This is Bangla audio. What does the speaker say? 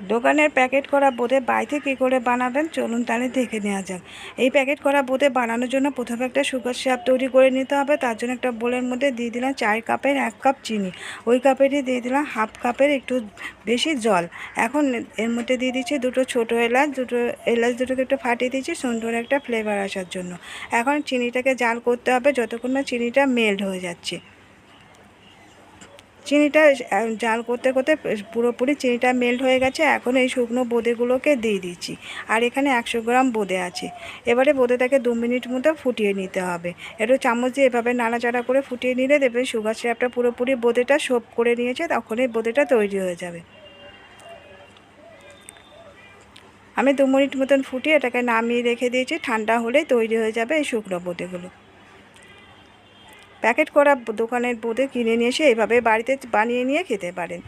দোকানের প্যাকেট করা বোঁদে বাড়িতে কী করে বানাবেন। চলুন তাহলে দেখে নেওয়া যাক। এই প্যাকেট করা বোঁদে বানানোর জন্য প্রথমে একটা সুগার সিরাপ তৈরি করে নিতে হবে। তার জন্য একটা বোলের মধ্যে দিয়ে দিলাম চার কাপের এক কাপ চিনি। ওই কাপেরই দিয়ে দিলাম হাফ কাপের একটু বেশি জল। এখন এর মধ্যে দিয়ে দিচ্ছি দুটো ছোটো এলাচ, দুটো এলাচ দুটোকে একটু ফাটিয়ে দিচ্ছি, সুন্দর একটা ফ্লেভার আসার জন্য। এখন চিনিটাকে জাল করতে হবে যতক্ষণ না চিনিটা মেল্ট হয়ে যাচ্ছে। চিনিটা জাল করতে করতে পুরোপুরি চিনিটা মেল্ট হয়ে গেছে। এখন এই শুকনো বোঁদেগুলোকে দিয়ে দিচ্ছি। আর এখানে একশো গ্রাম বোঁদে আছে। এবারে বোঁদেটাকে দু মিনিট মতো ফুটিয়ে নিতে হবে। একটু চামচ দিয়ে এভাবে নাড়াচাড়া করে ফুটিয়ে নিলে দেবে সুগার সিরাপটা পুরোপুরি বোঁদেটা সোপ করে নিয়েছে, তখনই বোঁদেটা তৈরি হয়ে যাবে। আমি দু মিনিট মতন ফুটিয়ে এটাকে নামিয়ে রেখে দিয়েছি। ঠান্ডা হলেই তৈরি হয়ে যাবে এই শুকনো বোঁদেগুলো। প্যাকেট করা দোকানের বোঁদে কিনে নিয়ে এসে এভাবে বাড়িতে বানিয়ে নিয়ে খেতে পারেন।